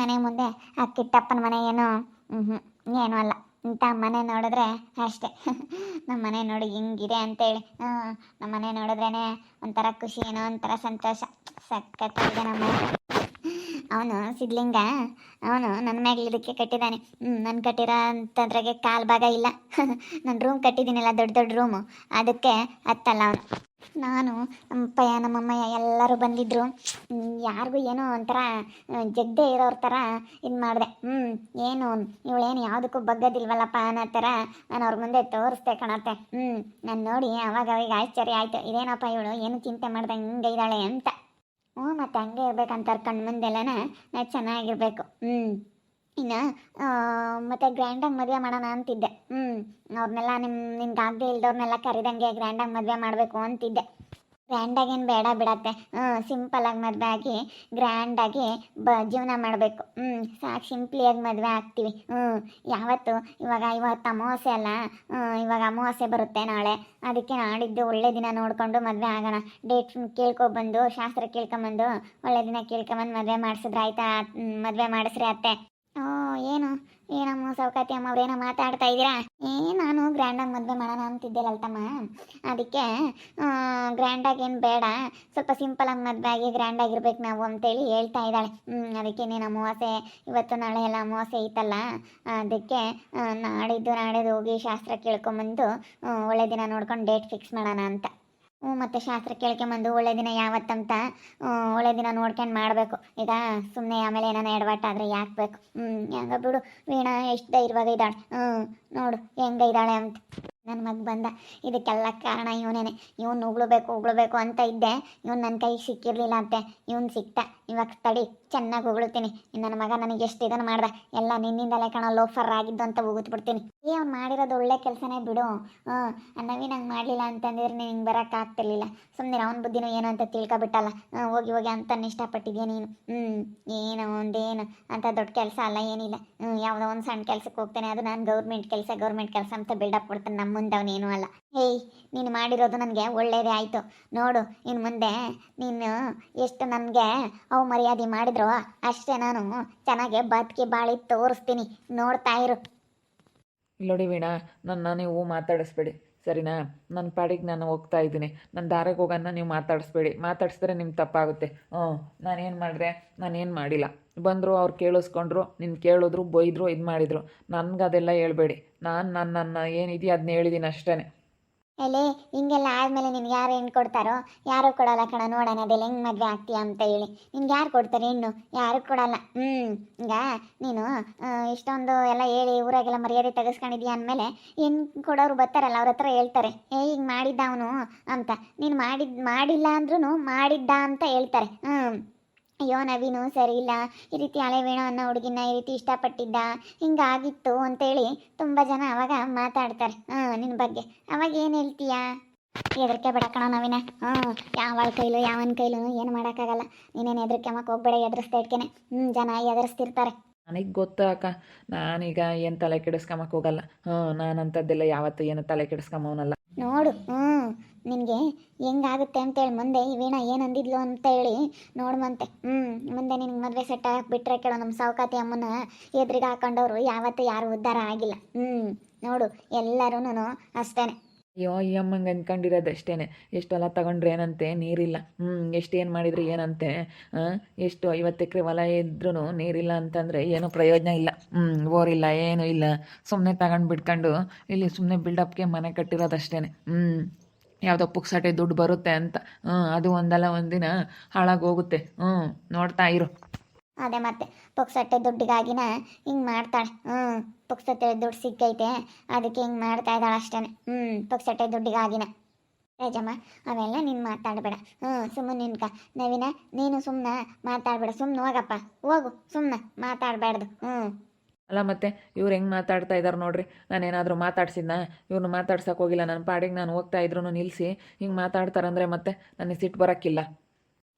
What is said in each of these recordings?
ಮನೆ ಮುಂದೆ ಆ ಕಿಟ್ಟಪ್ಪನ ಮನೆ ಏನು ಏನೂ ಅಲ್ಲ. ಇಂಥ ಮನೆ ನೋಡಿದ್ರೆ ಅಷ್ಟೇ. ನಮ್ಮ ಮನೆ ನೋಡಿ ಹಿಂಗಿದೆ ಅಂತೇಳಿ. ನಮ್ಮ ಮನೆ ನೋಡಿದ್ರೇ ಒಂಥರ ಖುಷಿ, ಏನೋ ಒಂಥರ ಸಂತೋಷ. ಸಖತ್ತಾಗಿದೆ ನಮ್ಮ ಅವನು ಸಿದ್ಲಿಂಗ. ಅವನು ನನ್ನ ಮ್ಯಾಗ್ಲಿದಕ್ಕೆ ಇದಕ್ಕೆ ಕಟ್ಟಿದ್ದಾನೆ ಹ್ಞೂ ನಾನು ಕಟ್ಟಿರೋ ಅಂತದ್ರಾಗೆ ಕಾಲು ಭಾಗ ಇಲ್ಲ. ನಾನು ರೂಮ್ ಕಟ್ಟಿದ್ದೀನಲ್ಲ, ದೊಡ್ಡ ದೊಡ್ಡ ರೂಮು ಅದಕ್ಕೆ ಹತ್ತಲ್ಲ ಅವನು. ನಾನು ನಮ್ಮಪ್ಪಯ್ಯ ನಮ್ಮಮ್ಮಯ್ಯ ಎಲ್ಲರೂ ಬಂದಿದ್ರು. ಯಾರಿಗೂ ಏನೋ ಒಂಥರ ಜಗ್ದೇ ಇರೋರ ಥರ ಇದು ಮಾಡಿದೆ. ಹ್ಞೂ ಏನು, ಇವಳೇನು ಯಾವುದಕ್ಕೂ ಬಗ್ಗದಿಲ್ವಲ್ಲಪ್ಪ ಅನ್ನೋ ಥರ ನಾನು ಅವ್ರ ಮುಂದೆ ತೋರಿಸ್ದೆ ಕಣತ್ತೆ. ಹ್ಞೂ ನಾನು ನೋಡಿ ಅವಾಗ ಅವಾಗ ಆಶ್ಚರ್ಯ ಆಯಿತು. ಇದೇನಪ್ಪ ಇವಳು, ಏನು ಚಿಂತೆ ಮಾಡ್ದೆ, ಹಿಂಗೆ ಇದ್ದಾಳೆ ಅಂತ. ಹ್ಞೂ, ಮತ್ತು ಹಂಗೆ ಇರ್ಬೇಕಂತಾರೆ ಕಣ್ಣು ಮುಂದೆಲ್ಲನ ನಾ ಚೆನ್ನಾಗಿರ್ಬೇಕು. ಹ್ಞೂ ಇನ್ನು ಮತ್ತು ಗ್ರ್ಯಾಂಡಾಗಿ ಮದುವೆ ಮಾಡೋಣ ಅಂತಿದ್ದೆ. ಹ್ಞೂ ಅವ್ರನ್ನೆಲ್ಲ ನಿಮ್ಮ ನಿಮ್ಗೆ ಆಗದೆ ಇಲ್ದವ್ರನ್ನೆಲ್ಲ ಕರಿದಂಗೆ ಗ್ರ್ಯಾಂಡಾಗಿ ಮದುವೆ ಮಾಡಬೇಕು ಅಂತಿದ್ದೆ. ಗ್ರ್ಯಾಂಡಾಗೇನು ಬೇಡ ಬಿಡತ್ತೆ. ಹ್ಞೂ ಸಿಂಪಲಾಗಿ ಮದುವೆ ಆಗಿ, ಗ್ರ್ಯಾಂಡಾಗಿ ಬ, ಜೀವನ ಮಾಡಬೇಕು. ಹ್ಞೂ ಸಾಕು ಸಿಂಪ್ಲಿಯಾಗಿ ಮದುವೆ ಆಗ್ತೀವಿ. ಹ್ಞೂ ಯಾವತ್ತು? ಇವಾಗ ಇವತ್ತು ಅಮಾವಾಸ್ಯೆ ಅಲ್ಲ. ಇವಾಗ ಅಮಾವಾಸ್ಯೆ ಬರುತ್ತೆ ನಾಳೆ. ಅದಕ್ಕೆ ನಾಡಿದ್ದು ಒಳ್ಳೆ ದಿನ ನೋಡಿಕೊಂಡು ಮದುವೆ ಆಗೋಣ. ಡೇಟ್ ಕೇಳ್ಕೊಬಂದು ಶಾಸ್ತ್ರ ಕೇಳ್ಕೊಂಬಂದು, ಒಳ್ಳೆ ದಿನ ಕೇಳ್ಕೊಂಬಂದು ಮದುವೆ ಮಾಡಿಸಿದ್ರೆ ಆಯ್ತಾ? ಮದುವೆ ಮಾಡಿಸ್ರಿ ಅತ್ತೆ. ಓ, ಏನು? ಏನಮ್ಮ ಸೌಕಾತಿ ಅಮ್ಮ, ಅವ್ರೇನೋ ಮಾತಾಡ್ತಾ ಇದ್ದೀರಾ? ಏ, ನಾನು ಗ್ರ್ಯಾಂಡಾಗಿ ಮದುವೆ ಮಾಡೋಣ ಅಂತಿದ್ದೆ ತಮ್ಮ ಅದಕ್ಕೆ ಗ್ರ್ಯಾಂಡಾಗಿ ಏನು ಬೇಡ. ಸ್ವಲ್ಪ ಸಿಂಪಲಾಗಿ ಮದುವೆ ಆಗಿ ಗ್ರ್ಯಾಂಡಾಗಿರ್ಬೇಕು ನಾವು ಅಂತೇಳಿ ಹೇಳ್ತಾ ಇದ್ದಾಳೆ. ಅದಕ್ಕೆ ನೀನು ಅಮಾವಾಸ್ಯೆ, ಇವತ್ತು ನಾಳೆ ಎಲ್ಲ ಅಮಾವಾಸ್ಯೆ ಐತಲ್ಲ, ಅದಕ್ಕೆ ನಾಡಿದ್ದು ನಾಡಿದ್ದು ಹೋಗಿ ಶಾಸ್ತ್ರ ಕೇಳ್ಕೊಂಬಂದು ಒಳ್ಳೆ ದಿನ ನೋಡ್ಕೊಂಡು ಡೇಟ್ ಫಿಕ್ಸ್ ಮಾಡೋಣ ಅಂತ. ಹ್ಞೂ, ಮತ್ತು ಶಾಸ್ತ್ರ ಕೇಳ್ಕೊಂಬಂದು ಒಳ್ಳೆ ದಿನ ಯಾವತ್ತಂತ ಒಳ್ಳೆ ದಿನ ನೋಡ್ಕೊಂಡು ಮಾಡಬೇಕು. ಈಗ ಸುಮ್ಮನೆ ಆಮೇಲೆ ಏನಾನ ಎಡವಟ್ಟಾದರೆ ಯಾಕೆ ಬೇಕು? ಹ್ಞೂ, ಹೆಂಗ ಬಿಡು. ವೀಣಾ, ಎಷ್ಟು ಧೈರ್ಯವಾಗ ಇದ್ದಾಳೆ? ಹ್ಞೂ, ನೋಡು, ಹೆಂಗ ಇದ್ದಾಳೆ ಅಂತ. ನನ್ನ ಮಗ ಬಂದ. ಇದಕ್ಕೆಲ್ಲ ಕಾರಣ ಇವನೇನೆ. ಇವನು ಉಗ್ಳಬೇಕು ಉಗ್ಳಬೇಕು ಅಂತ ಇದ್ದೆ. ಇವನು ನನ್ನ ಕೈಗೆ ಸಿಕ್ಕಿರಲಿಲ್ಲ ಅಂತೆ. ಇವನು ಸಿಕ್ತ. ಇವಾಗ ತಡಿ, ಚೆನ್ನಾಗಿ ಉಗುಳ್ತೀನಿ. ನನ್ನ ಮಗ ನನಗೆ ಎಷ್ಟು ಇದನ್ನು ಮಾಡ್ದ? ಎಲ್ಲ ನಿನ್ನಿಂದಲೇ ಕಣ, ಲೋಫರ್ ಆಗಿದ್ದು ಅಂತ ಉಗಿದ್ಬಿಡ್ತೀನಿ ಏ, ಅವ್ನು ಮಾಡಿರೋದು ಒಳ್ಳೆ ಕೆಲಸನೇ ಬಿಡು. ಹ್ಞೂ ನವೀನ್ ಹಂಗೆ ಮಾಡಲಿಲ್ಲ ಅಂತಂದಿದ್ರೆ ನಿಂಗೆ ಬರೋಕ್ಕಾಗ್ತಿರ್ಲಿಲ್ಲ ಸುಮ್ಮನೆ ಅವನ ಬುದ್ಧಿನೂ ಏನು ಅಂತ ತಿಳ್ಕೊಬಿಟ್ಟಲ್ಲ. ಹೋಗಿ ಹೋಗಿ ಅಂತ ಇಷ್ಟಪಟ್ಟಿದ್ಯಾ ನೀನು? ಹ್ಞೂ ಏನು, ಒಂದೇನು ಅಂತ ದೊಡ್ಡ ಕೆಲಸ ಅಲ್ಲ, ಏನಿಲ್ಲ. ಹ್ಞೂ ಯಾವುದೋ ಒಂದು ಸಣ್ಣ ಕೆಲಸಕ್ಕೆ ಹೋಗ್ತಾನೆ. ಅದು ನಾನು ಗೌರ್ಮೆಂಟ್ ಕೆಲಸ ಗೌರ್ಮೆಂಟ್ ಕೆಲಸ ಅಂತ ಬಿಲ್ಡಪ್ ಕೊಡ್ತಾನೆ. ನಮ್ಮ ಮುಂದೆ ಅವನೇನು ಅಲ್ಲ. ಹೇಯ್ ನೀನು ಮಾಡಿರೋದು ನನಗೆ ಒಳ್ಳೆಯದೇ ಆಯಿತು. ನೋಡು ಇನ್ನು ಮುಂದೆ ನೀನು ಎಷ್ಟು ನನಗೆ ಅವು ಮರ್ಯಾದೆ ಮಾಡಿದ್ರು ಅಷ್ಟೇ ನಾನು ಚೆನ್ನಾಗೆ ಬದುಕಿ ಬಾಳಿ ತೋರಿಸ್ತೀನಿ. ನೋಡ್ತಾ ಇರು. ನೋಡಿ ವೀಣಾ, ನನ್ನ ನೀವು ಮಾತಾಡಿಸ್ಬೇಡಿ. ಸರಿನಾ? ನನ್ನ ಪಾಡಿಗೆ ನಾನು ಹೋಗ್ತಾ ಇದ್ದೀನಿ. ನನ್ನ ದಾರಿಗೆ ಹೋಗೋಣ ನೀವು ಮಾತಾಡಿಸ್ಬೇಡಿ. ಮಾತಾಡಿಸಿದ್ರೆ ನಿಮ್ಗೆ ತಪ್ಪಾಗುತ್ತೆ. ಹ್ಞೂ ನಾನೇನು ಮಾಡಿದೆ? ನಾನೇನು ಮಾಡಿಲ್ಲ. ಬಂದರು ಅವ್ರು ಕೇಳಿಸ್ಕೊಂಡ್ರು ನಿನ್ನ ಕೇಳಿದ್ರು, ಬೈದರು, ಇದು ಮಾಡಿದರು. ನನಗೆ ಅದೆಲ್ಲ ಹೇಳ್ಬೇಡಿ. ನಾನು ನನ್ನ ನನ್ನ ಏನಿದೆಯೋ ಅದನ್ನ ಹೇಳಿದ್ದೀನಿ ಅಷ್ಟೇ ಎಲೆ, ಹಿಂಗೆಲ್ಲ ಆದಮೇಲೆ ನಿನ್ಗೆ ಯಾರು ಹೆಣ್ಣು ಕೊಡ್ತಾರೋ? ಯಾರು ಕೊಡಲ್ಲ ಕಣ, ನೋಡೋಣ ಅದೆಲ್ಲ ಹೆಂಗೆ ಮದುವೆ ಆಗ್ತೀಯ ಅಂತ ಹೇಳಿ. ನಿನ್ಗೆ ಯಾರು ಕೊಡ್ತಾರೆ ಹೆಣ್ಣು? ಯಾರು ಕೊಡಲ್ಲ. ಹ್ಞೂ ಈಗ ನೀನು ಇಷ್ಟೊಂದು ಎಲ್ಲ ಹೇಳಿ ಊರಾಗೆಲ್ಲ ಮರ್ಯಾದೆ ತೆಗೆಸ್ಕೊಂಡಿದ್ಯಾ ಅಂದಮೇಲೆ ಹೆಣ್ಣು ಕೊಡೋರು ಬರ್ತಾರಲ್ಲ, ಅವ್ರ ಹತ್ರ ಹೇಳ್ತಾರೆ. ಏ, ಹಿಂಗೆ ಮಾಡಿದ್ದ ಅವನು? ಅಂತ. ನೀನು ಮಾಡಿದ್, ಮಾಡಿಲ್ಲ ಅಂದ್ರೂ ಮಾಡಿದ್ದ ಅಂತ ಹೇಳ್ತಾರೆ. ಹ್ಞೂ ಅಯ್ಯೋ, ನವೀನು ಸರಿ ಇಲ್ಲ ಈ ರೀತಿ ಹಳೆ ವೇಣು ಅನ್ನೋ ಹುಡುಗಿನ ಈ ರೀತಿ ಇಷ್ಟಪಟ್ಟಿದ್ದ? ಹಿಂಗಾಗಿತ್ತು ಅಂತೇಳಿ ತುಂಬ ಜನ ಅವಾಗ ಮಾತಾಡ್ತಾರೆ. ಹಾಂ ನಿನ್ನ ಬಗ್ಗೆ. ಅವಾಗ ಏನು ಹೇಳ್ತೀಯಾ? ಹೆದರಿಕೆ ಬಿಡಕಣ ನವೀನ. ಹ್ಞೂ ಯಾವಳ ಕೈಲೂ, ಯಾವನ ಕೈಲೂ ಏನು ಮಾಡೋಕ್ಕಾಗಲ್ಲ. ನೀನೇನು ಹೆದರಿಕೆ ಮಕ್ಕ ಹೋಗ್ಬೇಡ ಎದುರಿಸ್ತಾ ಇಟ್ಕೇನೆ. ಹ್ಞೂ ಜನ ಎದುರಿಸ್ತಿರ್ತಾರೆ ನನಗೆ ಗೊತ್ತು ಅಕ್ಕ, ನಾನೀಗ ಏನು ತಲೆ ಕೆಡಿಸ್ಕೊಂಬಕ್ಕೆ ಹೋಗಲ್ಲ. ಹ್ಞೂ ನಾನು ಅಂಥದ್ದೆಲ್ಲ ಯಾವತ್ತೂ ಏನು ತಲೆ ಕೆಡಿಸ್ಕೊಂಬವನಲ್ಲ ನೋಡು ಹ್ಞೂ ನಿನಗೆ ಹೆಂಗಾಗುತ್ತೆ ಅಂತೇಳಿ ಮುಂದೆ ಈ ವೀಣಾ ಏನು ಅಂದಿದ್ಲು ಅಂತ ಹೇಳಿ ನೋಡುವಂತೆ ಹ್ಞೂ ಮುಂದೆ ನಿನಗೆ ಮದುವೆ ಸೆಟ್ ಬಿಟ್ರೆ ಕೇಳೋ ನಮ್ಮ ಸಾವುಕಾತಿ ಅಮ್ಮನ ಎದುರಿಗೆ ಹಾಕೊಂಡವ್ರು ಯಾವತ್ತೂ ಯಾರು ಉದ್ಧಾರ ಆಗಿಲ್ಲ. ಹ್ಞೂ ನೋಡು ಎಲ್ಲರೂ ಅಷ್ಟೇ ಅಯ್ಯೋ, ಈ ಅಮ್ಮಂಗೆ ಅಂದ್ಕೊಂಡಿರೋದು ಅಷ್ಟೇ ಎಷ್ಟೆಲ್ಲ ತಗೊಂಡ್ರೆ ಏನಂತೆ? ನೀರಿಲ್ಲ. ಹ್ಞೂ ಎಷ್ಟೇನು ಮಾಡಿದ್ರೆ ಏನಂತೆ? ಎಷ್ಟು ಐವತ್ತು ಎಕರೆ ಹೊಲ ಇದ್ರೂ ನೀರಿಲ್ಲ ಅಂತಂದರೆ ಏನೂ ಪ್ರಯೋಜನ ಇಲ್ಲ. ಹ್ಞೂ ಬೋರಿಲ್ಲ, ಏನೂ ಇಲ್ಲ. ಸುಮ್ಮನೆ ತಗೊಂಡು ಬಿಟ್ಕೊಂಡು ಇಲ್ಲಿ ಸುಮ್ಮನೆ ಬಿಲ್ಡಪ್ಗೆ ಮನೆ ಕಟ್ಟಿರೋದಷ್ಟೇ ಹ್ಞೂ ಯಾವುದೋ ಪುಕ್ಸಟೆ ದುಡ್ಡು ಬರುತ್ತೆ ಅಂತ. ಹ್ಞೂ ಅದು ಒಂದಲ್ಲ ಒಂದಿನ ಹಾಳಾಗಿ ಹೋಗುತ್ತೆ. ಹ್ಞೂ ನೋಡ್ತಾ ಇರು. ಅದೇ ಮತ್ತೆ ಪುಕ್ಸಟ್ಟೆ ದುಡ್ಡಿಗಾಗಿನ ಹಿಂಗೆ ಮಾಡ್ತಾಳೆ. ಹ್ಞೂ ಪುಕ್ಸಟ್ಟೆ ದುಡ್ಡು ಸಿಕ್ಕೈತೆ ಅದಕ್ಕೆ ಹಿಂಗೆ ಮಾಡ್ತಾ ಇದ್ದಾಳೆ ಅಷ್ಟೇ ಹ್ಞೂ ಪುಕ್ಸಟ್ಟೆ ದುಡ್ಡಿಗಾಗಿನ. ರಜಮ್ಮ ಅವೆಲ್ಲ ನೀನು ಮಾತಾಡಬೇಡ. ಹ್ಞೂ ಸುಮ್ಮನೆ ನಿನ್ಕ. ನವೀನ ನೀನು ಸುಮ್ಮನೆ ಮಾತಾಡಬೇಡ. ಸುಮ್ಮನೆ ಹೋಗಪ್ಪ. ಹೋಗು ಸುಮ್ಮನೆ ಮಾತಾಡಬಾರ್ದು ಹ್ಞೂ ಅಲ್ಲ ಮತ್ತೆ ಇವ್ರು ಹೆಂಗೆ ಮಾತಾಡ್ತಾ ಇದ್ದಾರೆ ನೋಡ್ರಿ. ನಾನೇನಾದರೂ ಮಾತಾಡ್ಸಿದ್ನ? ಇವ್ರನ್ನ ಮಾತಾಡ್ಸಕ್ಕೆ ಹೋಗಿಲ್ಲ. ನನ್ನ ಪಾಡಿಗೆ ನಾನು ಹೋಗ್ತಾ ಇದ್ರು ನಿಲ್ಲಿಸಿ ಹಿಂಗೆ ಮಾತಾಡ್ತಾರಂದ್ರೆ ಮತ್ತೆ ನನಗೆ ಸಿಟ್ಟು ಬರೋಕ್ಕಿಲ್ಲ.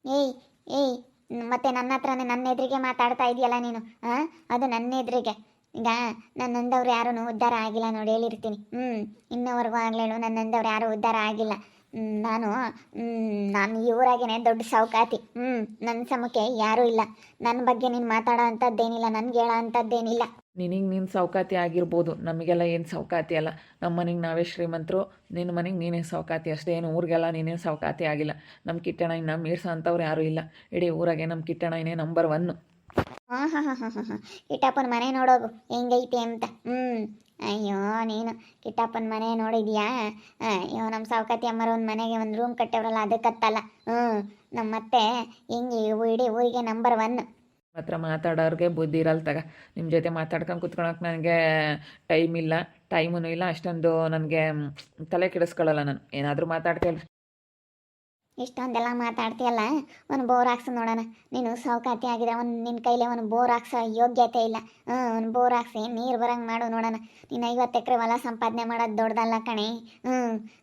ಏಯ್ ಏಯ್ ಮತ್ತೆ ನನ್ನ ಹತ್ರನೇ ನನ್ನ ಎದುರಿಗೆ ಮಾತಾಡ್ತಾ ಇದೆಯಲ್ಲ ನೀನು ಹಾಂ ಅದು ನನ್ನ ಎದುರಿಗೆ. ಈಗ ನನ್ನ ನಂದವ್ರು ಯಾರೂ ಉದ್ಧಾರ ಆಗಿಲ್ಲ ನೋಡಿ, ಹೇಳಿರ್ತೀನಿ. ಹ್ಞೂ ಇನ್ನೂವರೆಗೂ ಆಗ್ಲೇನು ನನ್ನ ನಂದವ್ರು ಯಾರೂ ಉದ್ಧಾರ ಆಗಿಲ್ಲ. ನಾನು ನಾನು ಇವರಾಗೇನೆ ದೊಡ್ಡ ಸೌಕಾತಿ ಹ್ಞೂ ನನ್ನ ಸಮಕ್ಕೆ ಯಾರೂ ಇಲ್ಲ. ನನ್ನ ಬಗ್ಗೆ ನೀನು ಮಾತಾಡೋ ಅಂಥದ್ದೇನಿಲ್ಲ, ನನ್ಗೆ ಹೇಳೋ ಅಂಥದ್ದೇನಿಲ್ಲ. ನಿನಗೆ ನೀನು ಸೌಕಾತಿ ಆಗಿರ್ಬೋದು. ನಮಗೆಲ್ಲ ಏನು ಸೌಕಾತಿ ಅಲ್ಲ. ನಮ್ಮ ಮನೆಗೆ ನಾವೇ ಶ್ರೀಮಂತರು. ನಿನ್ನ ಮನೆಗೆ ನೀನೇ ಸೌಕಾತಿ ಅಷ್ಟೇ ಏನು ಊರಿಗೆಲ್ಲ ನೀನೇನು ಸೌಕಾತಿ ಆಗಿಲ್ಲ. ನಮ್ಮ ಕಿಟ್ಟಣ ಇನ್ನು ಮೀರ್ಸ ಅಂಥವ್ರು ಯಾರೂ ಇಲ್ಲ. ಇಡೀ ಊರಾಗೆ ನಮ್ಮ ಕಿಟ್ಟಣ ಇನ್ನೇ ನಂಬರ್ ಒನ್ನು ಹಾಂ ಹಾಂ ಹಾಂ ಕಿಟ್ಟಪ್ಪನ ಮನೆ ನೋಡೋದು ಹೆಂಗೈತೆ ಅಂತ. ಹ್ಞೂ ಅಯ್ಯೋ, ನೀನು ಕಿಟ್ಟಪ್ಪನ ಮನೆ ನೋಡಿದ್ಯಾ? ಅಯ್ಯೋ ನಮ್ಮ ಸಾವುಕಾತಿ ಅಮ್ಮರ ಒಂದು ಮನೆಗೆ ಒಂದು ರೂಮ್ ಕಟ್ಟವ್ರಲ್ಲ, ಅದಕ್ಕತ್ತಲ್ಲ. ಹ್ಞೂ ನಮ್ಮ ಮತ್ತೆ ಹೆಂಗೆ ಇಡೀ ಊರಿಗೆ ನಂಬರ್ ಒನ್ ಹತ್ರ ಮಾತಾಡೋರಿಗೆ ಬುದ್ಧಿ ಇರಲ್ಲ ತಗ. ನಿಮ್ಮ ಜೊತೆ ಮಾತಾಡ್ಕೊಂಡು ಕುತ್ಕೊಳಕ್ಕೆ ನನಗೆ ಟೈಮ್ ಇಲ್ಲ ಟೈಮೂ ಇಲ್ಲ. ಅಷ್ಟೊಂದು ನನಗೆ ತಲೆ ಕೆಡಿಸ್ಕೊಳ್ಳಲ್ಲ ನಾನು. ಏನಾದರೂ ಮಾತಾಡ್ತೇಳಿ ಇಷ್ಟೊಂದೆಲ್ಲ ಮಾತಾಡ್ತೀಯಲ್ಲ? ಒಂದು ಬೋರ್ ಹಾಕ್ಸು ನೋಡೋಣ. ನೀನು ಸೌಕಾತಿ ಆಗಿದ್ರೆ ಒಂದು ನಿನ್ನ ಕೈಲೇ ಒಂದು ಬೋರ್ ಹಾಕ್ಸೋ ಯೋಗ್ಯತೆ ಇಲ್ಲ. ಹ್ಞೂ ಒಂದು ಬೋರ್ ಹಾಕ್ಸಿ ನೀರು ಬರಂಗೆ ಮಾಡು ನೋಡೋಣ. ನೀನು ಐವತ್ತು ಎಕರೆ ಹೊಲ ಸಂಪಾದನೆ ಮಾಡೋದು ದೊಡ್ಡದಲ್ಲ ಕಣೆ. ಹ್ಞೂ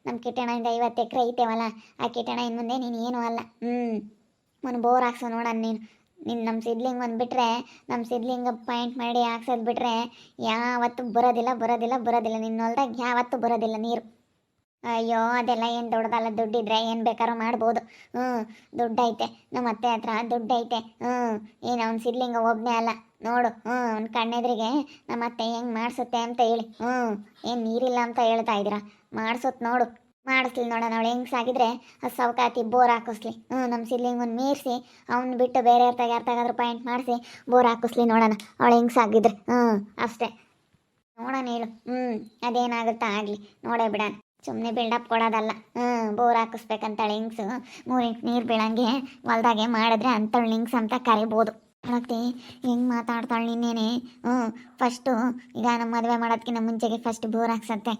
ನಮ್ಮ ಕಿಟ್ಟಣದಿಂದ ಐವತ್ತು ಎಕರೆ ಐತೆವಲ್ಲ? ಆ ಕಿಟಣ ಇನ್ನು ಮುಂದೆ ನೀನು ಏನೂ ಅಲ್ಲ. ಹ್ಞೂ ಒಂದು ಬೋರ್ ಹಾಕ್ಸು ನೋಡೋಣ ನೀನು. ನಿನ್ನ ನಮ್ಮ ಸಿದ್ಲಿಂಗ್ ಒಂದು ಬಿಟ್ಟರೆ ನಮ್ಮ ಸಿದ್ಲಿಂಗ್ ಪಾಯಿಂಟ್ ಮಾಡಿ ಹಾಕ್ಸೋದು ಬಿಟ್ಟರೆ ಯಾವತ್ತೂ ಬರೋದಿಲ್ಲ ಬರೋದಿಲ್ಲ ಬರೋದಿಲ್ಲ. ನಿನ್ನ ಹೊಲ್ದಾಗ ಯಾವತ್ತೂ ಬರೋದಿಲ್ಲ ನೀರು. ಅಯ್ಯೋ, ಅದೆಲ್ಲ ಏನು ದೊಡ್ಡದಲ್ಲ, ದುಡ್ಡಿದ್ರೆ ಏನು ಬೇಕಾದ್ರೂ ಮಾಡ್ಬೋದು. ಹ್ಞೂ ದುಡ್ಡೈತೆ ನಮ್ಮ ಅತ್ತೆ ಹತ್ರ ದುಡ್ಡೈತೆ. ಹ್ಞೂ ಏನು ಅವ್ನ ಸಿದ್ಲಿಂಗ ಒಬ್ಬನೇ ಅಲ್ಲ. ನೋಡು ಹ್ಞೂ ಅವ್ನ ಕಣ್ಣೆದ್ರಿಗೆ ನಮ್ಮ ಅತ್ತೆ ಹೆಂಗೆ ಮಾಡಿಸುತ್ತೆ ಅಂತ ಹೇಳಿ. ಹ್ಞೂ ಏನು ನೀರಿಲ್ಲ ಅಂತ ಹೇಳ್ತಾ ಇದ್ದೀರಾ? ಮಾಡಿಸುತ್ತೆ ನೋಡು. ಮಾಡಿಸ್ಲಿ ನೋಡೋಣ, ಅವಳು ಹೆಂಗೆ ಸಾಗಿದ್ರೆ ಆ ಸೌಕಾತಿ ಬೋರ್ ಹಾಕಿಸ್ಲಿ. ಹ್ಞೂ ನಮ್ಮ ಸಿಡ್ಲಿಂಗ್ ಒಂದು ಮೀರಿಸಿ, ಅವ್ನು ಬಿಟ್ಟು ಬೇರೆ ಯಾರ್ತಾಗ ಯಾರ್ತಾಗಾದ್ರೂ ಪಾಯಿಂಟ್ ಮಾಡಿಸಿ, ಬೋರ್ ಹಾಕಿಸ್ಲಿ ನೋಡೋಣ, ಅವಳು ಹೆಂಗೆ ಸಾಗಿದ್ರೆ. ಹ್ಞೂ ಅಷ್ಟೇ. ನೋಡೋಣ ಹೇಳು. ಹ್ಞೂ ಅದೇನಾಗುತ್ತಾ ಆಗಲಿ. ನೋಡೇ ಬಿಡೋಣ. ಸುಮ್ಮನೆ ಬಿಲ್ಡಪ್ ಕೊಡೋದಲ್ಲ. ಹ್ಞೂ ಬೋರ್ ಹಾಕಿಸ್ಬೇಕಂತ ಲಿಂಕ್ಸು ಮೂರಿಂಟ್ ನೀರು ಬೀಳಂಗೆ ಹೊಲ್ದಾಗೆ ಮಾಡಿದ್ರೆ ಅಂಥಳು ಲಿಂಕ್ಸ್ ಅಂತ ಕರಿಬೋದು. ಮತ್ತೆ ಹೆಂಗೆ ಮಾತಾಡ್ತಾಳೆ ನಿನ್ನೇನೆ? ಹ್ಞೂ ಫಸ್ಟು ಈಗ ನಮ್ಮ ಮದುವೆ ಮಾಡೋದಕ್ಕಿಂತ ಮುಂಚೆಗೆ ಫಸ್ಟ್ ಬೋರ್ ಹಾಕ್ಸತ್ತೆ.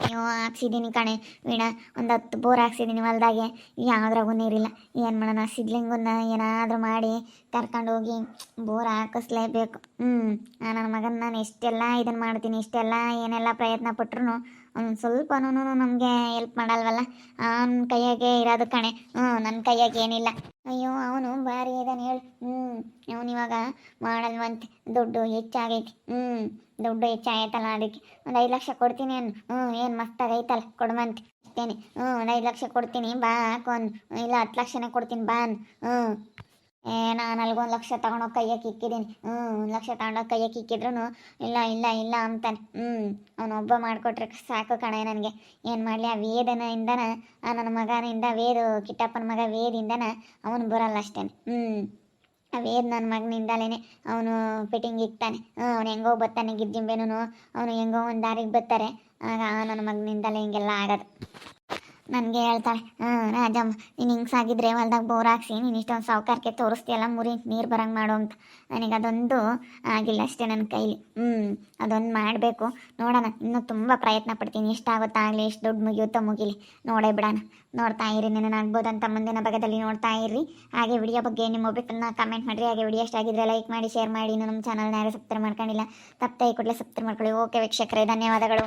ಅಯ್ಯೋ ಹಾಕ್ಸಿದ್ದೀನಿ ಕಣೆ. ವೀಣಾ, ಒಂದು ಹತ್ತು ಬೋರ್ ಹಾಕ್ಸಿದ್ದೀನಿ ಹೊಲ್ದಾಗೆ. ಯಾವ್ದ್ರಾಗೂ ನೀರಿಲ್ಲ. ಏನು ಮಾಡೋಣ, ಸಿದ್ಲಿಂಗನ್ನ ಏನಾದರೂ ಮಾಡಿ ಕರ್ಕೊಂಡು ಹೋಗಿ ಬೋರ್ ಹಾಕಿಸ್ಲೇಬೇಕು. ಹ್ಞೂ ನನ್ನ ಮಗನ ನಾನು ಎಷ್ಟೆಲ್ಲ ಇದನ್ನು ಮಾಡ್ತೀನಿ ಇಷ್ಟೆಲ್ಲ ಏನೆಲ್ಲ ಪ್ರಯತ್ನ ಪಟ್ರು ಅವ್ನು ಸ್ವಲ್ಪನೂ ನಮಗೆ ಹೆಲ್ಪ್ ಮಾಡಲ್ವಲ್ಲ? ಅವನ ಕೈಯಾಗೆ ಇರೋದು ಕಣೆ. ಹ್ಞೂ ನನ್ನ ಕೈಯಾಗೆ ಏನಿಲ್ಲ. ಅಯ್ಯೋ, ಅವನು ಭಾರಿ ಇದಾನೆ ಹೇಳು. ಹ್ಞೂ ಅವನು ಇವಾಗ ಮಾಡಲ್ವಂತೆ ದುಡ್ಡು ಹೆಚ್ಚಾಗೈತಿ. ಹ್ಞೂ ದುಡ್ಡು ಹೆಚ್ಚಾಗೈತಲ್ಲ ಅದಕ್ಕೆ. ಒಂದು ಐದು ಲಕ್ಷ ಕೊಡ್ತೀನಿ ಅನ್ನು ಹ್ಞೂ ಏನು ಮಸ್ತಾಗೈತಲ್ಲ ಕೊಡುವಂತೆ ಅಷ್ಟೇನೆ ಹ್ಞೂ ಒಂದು ಐದು ಲಕ್ಷ ಕೊಡ್ತೀನಿ, ಬಾ ಕೊನ್ ಇಲ್ಲ, ಹತ್ತು ಲಕ್ಷನೇ ಕೊಡ್ತೀನಿ, ಬಾ ಅನ್. ಹ್ಞೂ ಏ, ನಾನು ಅಲ್ಗೊಂದು ಲಕ್ಷ ತಗೊಂಡೋಗಿ ಕೈಯಕ್ಕೆ ಇಕ್ಕಿದ್ದೀನಿ ಹ್ಞೂ ಒಂದು ಲಕ್ಷ ತಗೊಂಡೋಗಿ ಕೈಯಕ್ಕೆ ಇಕ್ಕಿದ್ರು ಇಲ್ಲ ಇಲ್ಲ ಇಲ್ಲ ಅಂತಾನೆ. ಹ್ಞೂ ಅವನೊಬ್ಬ ಮಾಡಿಕೊಟ್ರೆ ಸಾಕು ಕಣೆ ನನಗೆ. ಏನು ಮಾಡಲಿ, ಆ ವೇದನೆಯಿಂದನ, ಆ ನನ್ನ ಮಗನಿಂದ ವೇದು, ಕಿಟ್ಟಪ್ಪನ ಮಗ ವೇದಿಂದನ ಅವನು ಬರಲ್ಲ ಅಷ್ಟೇ. ಹ್ಞೂ ಆ ವೇದ್ ನನ್ನ ಮಗನಿಂದಲೇ ಅವನು ಫಿಟ್ಟಿಂಗ್ ಇಕ್ತಾನೆ. ಹ್ಞೂ ಅವನು ಹೆಂಗೋ ಬರ್ತಾನೆ ಗಿದ್ದಿಂಬೆನೂ ಅವನು ಹೆಂಗೋ ಒಂದು ದಾರಿಗೆ ಬರ್ತಾರೆ. ಆಗ ನನ್ನ ಮಗನಿಂದಲೇ ಹಿಂಗೆಲ್ಲ ಆಗೋದು. ನನಗೆ ಹೇಳ್ತಾಳೆ ಹಾಂ ರಾಜಮ್ಮ, ನೀನು ಹಿಂಗೆ ಸಾಗಿದ್ರೆ ಹೊಲ್ದಾಗ ಬೋರ್ ಹಾಕ್ಸಿ, ನೀನು ಇಷ್ಟೊಂದು ಸಾವುಕಾರಕ್ಕೆ ತೋರಿಸ್ತೀಯಲ್ಲ, ಮುರಿ, ನೀರು ಬರಂಗೆ ಮಾಡು ಅಂತ. ನನಗೆ ಅದೊಂದು ಆಗಿಲ್ಲ ಅಷ್ಟೇ ನನ್ನ ಕೈಲಿ. ಹ್ಞೂ ಅದೊಂದು ಮಾಡಬೇಕು. ನೋಡೋಣ, ಇನ್ನೂ ತುಂಬ ಪ್ರಯತ್ನ ಪಡ್ತೀನಿ. ಎಷ್ಟಾಗುತ್ತಾ ಆಗಲಿ, ಎಷ್ಟು ದುಡ್ಡು ಮುಗಿಯುತ್ತೋ ಮುಗಿಲಿ. ನೋಡೇ ಬಿಡೋಣ. ನೋಡ್ತಾ ಇರಿ ನಾನು ಆಗ್ಬೋದಂತ ಮುಂದಿನ ಭಾಗದಲ್ಲಿ ನೋಡ್ತಾ ಇರ್ರಿ. ಹಾಗೆ ವಿಡಿಯೋ ಬಗ್ಗೆ ನಿಮ್ಮ ಒಬ್ಬರನ್ನ ಕಮೆಂಟ್ ಮಾಡಿರಿ. ಹಾಗೆ ವಿಡಿಯೋ ಎಷ್ಟಾಗಿದ್ರೆ ಲೈಕ್ ಮಾಡಿ ಶೇರ್ ಮಾಡಿ. ನಮ್ಮ ಚಾನಲ್ನ ಯಾರು ಸಬ್ಸ್ಕ್ರೈಬ್ ಮಾಡ್ಕೊಂಡಿಲ್ಲ, ತಪ್ಪದೆ ಕೂಡಲೇ ಸಬ್ಸ್ಕ್ರೈಬ್ ಮಾಡ್ಕೊಳ್ಳಿ. ಓಕೆ ವೀಕ್ಷಕರೇ, ಧನ್ಯವಾದಗಳು.